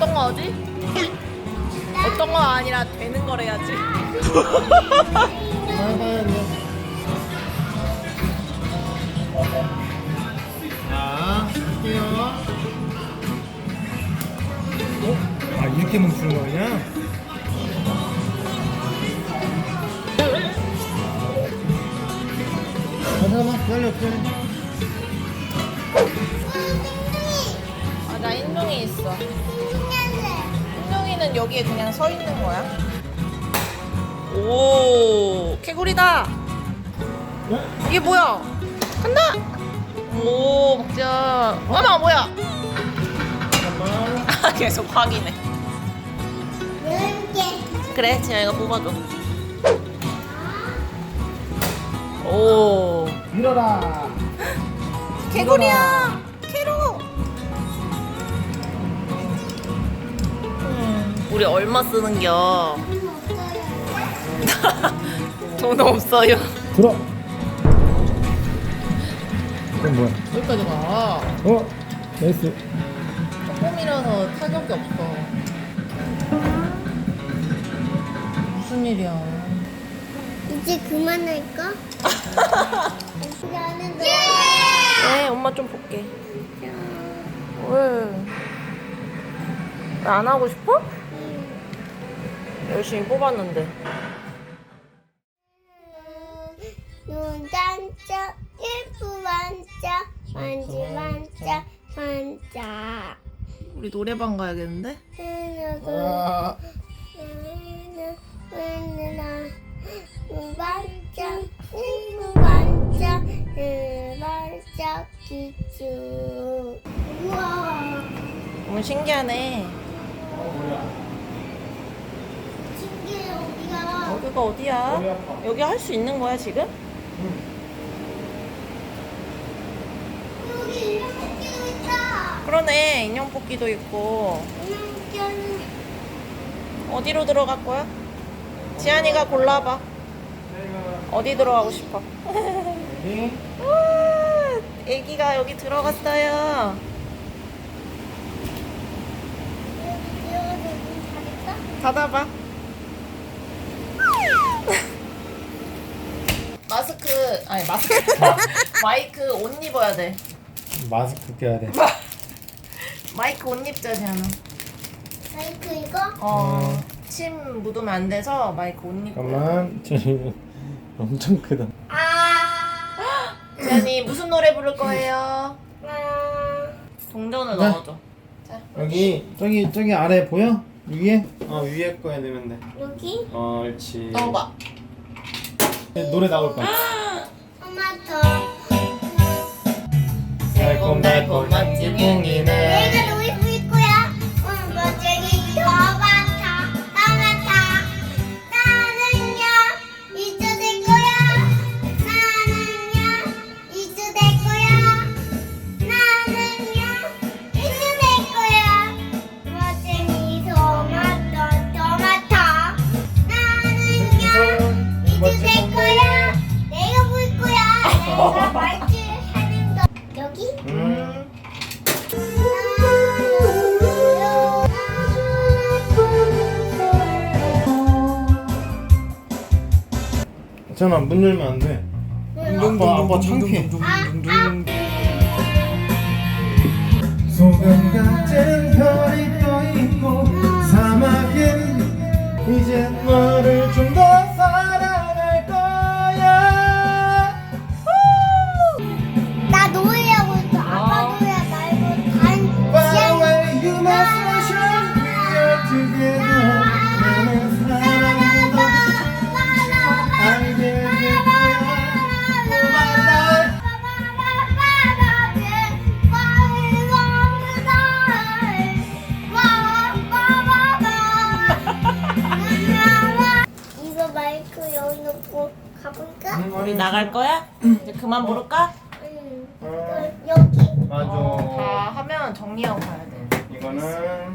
어떤 거 하지? 어떤 거 아니라 되는 거래야지. 봐봐야 돼. 자, 할게요. 어? 아, 이렇게 멈추는 거냐? 잠깐만, 기다려, 기다려. 아, 나 인동이 있어. 인동이는 여기에 그냥 서 있는 거야. 오, 개구리다. 어? 이게 뭐야? 간다. 오, 먹자. 어머, 뭐야? 아, 계속 확인해. 그래, 지아이가 뽑아줘. 오, 밀어라. 개구리야. 우리 얼마 쓰는겨? 돈 없어요. 들어. 이건 뭐야? 여기까지 가. 어? 나이스. 조금이라서 타격이 없어. 무슨 일이야? 이제 그만할까? 나는 너. 네, 엄마 좀 볼게. 왜? 왜안 하고 싶어? 열심히 뽑았는데. 눈 반짝, 예쁘 반짝, 반지 반짝, 반짝. 우리 노래방 가야겠는데? 아, 눈 반짝, 예쁘 반짝, 눈 반짝, 기주. 우와, 너무 신기하네. 신기해, 여기가. 여기가 어디야? 여기 할 수 있는 거야, 지금? 여기 이런 토끼도 있다. 그러네. 인형 뽑기도 있고. 어디로 들어갈 거야? 지안이가 골라봐. 어디 들어가고 싶어? 여기. 와, 애기가 여기 들어갔어요. 여기? 닫아봐. 마스크, 아니 마스크, 마이크 옷 입어야 돼. 마스크 껴야 돼. 마이크 옷 입자, 지안아. 마이크 이거? 어, 침 묻으면 안 돼서 마이크 옷 입고. 잠깐만. 저기 엄청 크다. 지안이 무슨 노래 부를 거예요? 아, 동전을 네. 넣어줘. 자, 여기 저기 저기 아래 보여? 위에? 어 위에 거에 넣으면 돼. 여기? 어, 옳지. 넣어봐. 노래 나올 거야. 토마토. 달콤달콤한 찌뽕이네. 괜찮아 문 열면 안 돼. 아빠 아빠 창피해. 소금 같은 놓고 가볼까? 응, 우리 나갈 거야? 이제 그만 부를까? 응. 어, 여기. 맞아. 어, 다 하면 정리하고 가야 돼. 이거는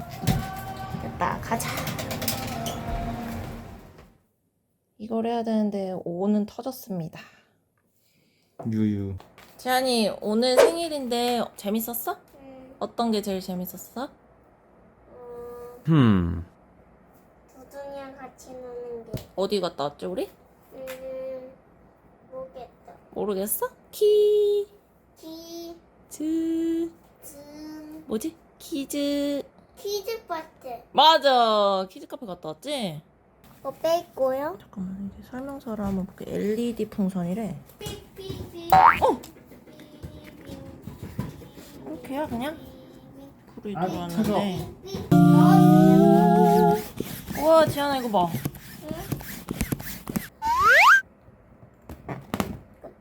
됐다. 가자. 이걸 해야 되는데 5는 터졌습니다. 유유. 지안이 오늘 생일인데 재밌었어? 음, 어떤 게 제일 재밌었어? 음, 흠. 두둥이랑 같이 노는 게. 어디 갔다 왔지 우리? 모르겠어? 키, 키, 즈, 즘, 뭐지? 키즈. 퀴즈 파트. 맞아. 키즈 카페 갔다 왔지? 뭐 뺄거요? 잠깐만 이제 설명서를 한번 볼게. LED 풍선이래. 삐삐삐. 어? 이렇게야 그냥? 불이 아, 들어왔는데. 삐. 어, 우와 지안아 이거 봐.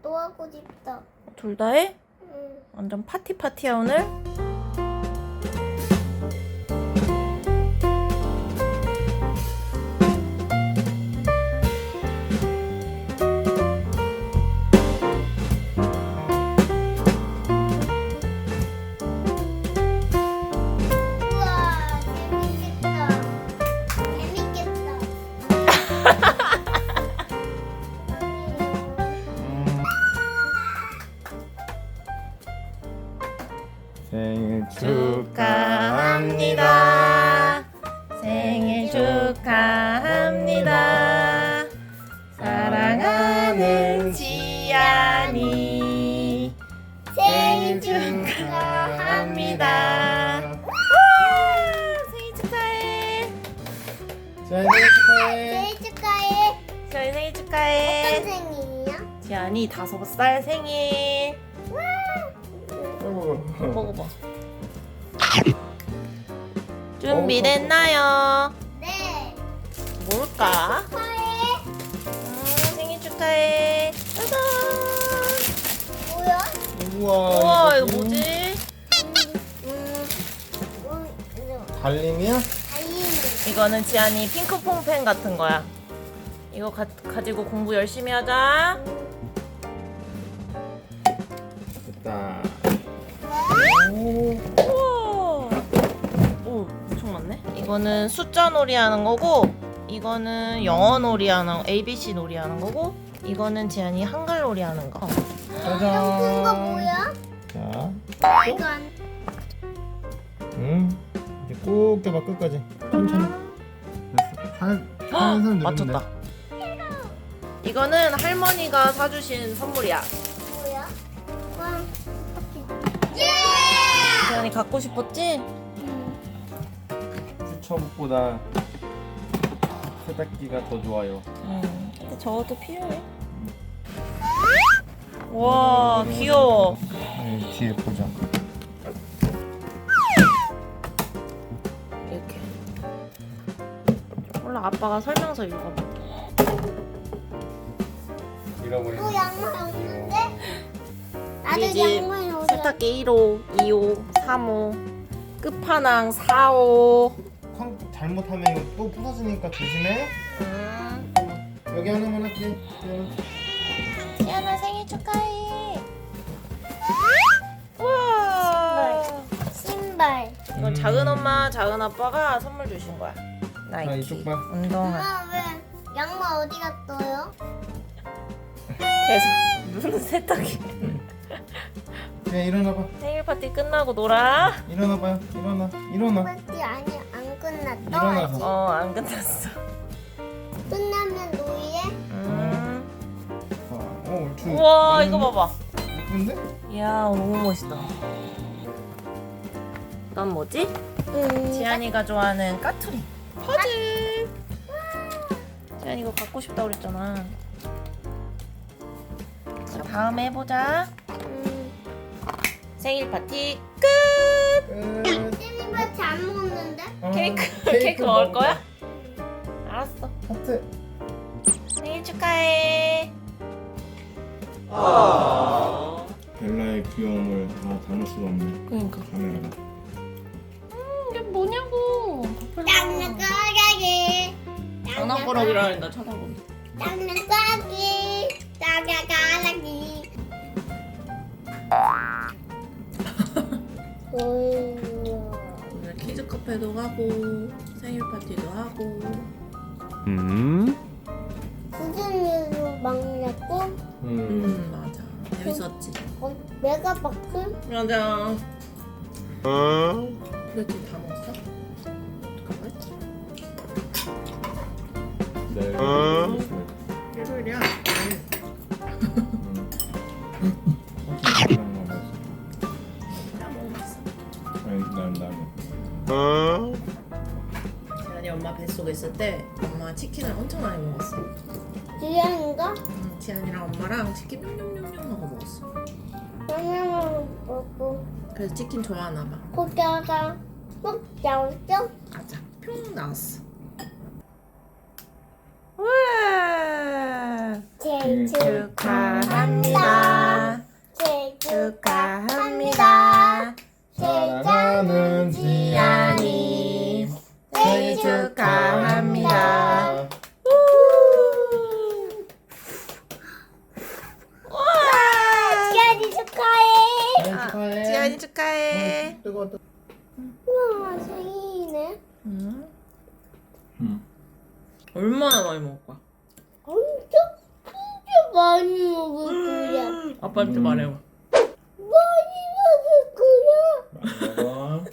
또 하고 싶다. 둘 다 해? 음. 완전 파티 파티야 오늘? 지안이 다섯 살 생일. 아이고. 먹어봐. 준비됐나요? 네. 뭘까? 축하해. 음, 생일 축하해. 짜잔. 뭐야? 우와. 우와, 이거 뭐지? 음, 이거 달림이야? 달리는. 이거는 지안이 핑크 퐁 펜 같은 거야. 이거 가, 가지고 공부 열심히 하자. 됐다. 오. 우와. 오, 엄청 많네. 이거는 숫자 놀이 하는 거고, 이거는 영어 놀이 하는, ABC 놀이 하는 거고, 이거는 지안이 한글 놀이 하는 거. 짜잔. 큰거 뭐야? 자, 아, 이거 안. 응. 이제 꼭 껴봐 끝까지. 천천히. 됐어. 한, 한손 누르면 맞췄다. 돼. 이거는 할머니가 사주신 선물이야. 지안이 갖고 싶었지? 음. 수첩보다 세탁기가 더 좋아요. 음, 근데 저것도 필요해. 와, 귀여워. 네, 뒤에 보자. 이렇게. 몰라, 아빠가 설명서 읽어봐. 잃어버린. 또 양말 없는데? 나도 우리 집 양말 어디 세탁기 1호, 2호, 3호, 끝판왕 4호. 쾅 잘못하면 이거 또 부서지니까 조심해. 음, 여기 하나만 할게. 지안아 생일 축하해. 우와. 신발. 이건 작은 엄마, 작은 아빠가 선물 주신 거야. 나이키. 아, 이쪽 봐. 운동화. 엄마 왜 양말 어디 갔어요? 계속 무슨 세탁기. 야 일어나봐. 생일 파티 끝나고 놀아. 일어나봐요. 일어나. 일어나. 파티 아니 안 끝났어. 일어나서. 아직. 어, 안 끝났어. 끝나면 노예? 음. 어, 옳지. 우와, 이거 봐봐. 예쁜데? 이야, 너무 멋있다. 넌 뭐지? 응. 지안이가 좋아하는 까투리. 퍼즐. 지안이 이거 갖고 싶다고 그랬잖아. 자, 다음에 해보자. 음. 생일 파티 끝. 끝. 안 먹는데? 어, 케이크 케이크 먹을 거야? 알았어. 하트. 생일 축하해. 벨라의 귀여움을 다 담을 수가 없네. 그러니까. 카메라가. 이게 뭐냐고. 장난꾸러기라 한다 쳐다보니. 땅나가기. 땅나가기. 오늘 키즈 카페도 가고 생일 파티도 하고. 음. 일로 막냈고? 음. 음 맞아. 재밌었지. 어, 메가박스? 맞아. 그랬지 다 먹었어? 어떡하지? 네. 일요일이야. 재현이 엄마 뱃속에 있을 때 엄마 치킨을 엄청 많이 먹었어. 지안인가? 응, 지안이랑 엄마랑 치킨 뿅뿅뿅뿅 먹어 먹었어. 하나만 먹고 그래서 치킨 좋아하나 봐. 거기다가 꼭 나왔죠? 맞아. 평 나왔어. 와! 생일 축하합니다. 축하해. 뜨거워, 뜨거워. 우와 생일이네. 응. 음. 응. 음. 얼마나 많이 먹을 거야? 엄청 진짜 많이 먹을 거야. 아빠한테 음. 말해봐. 많이 먹을 거야.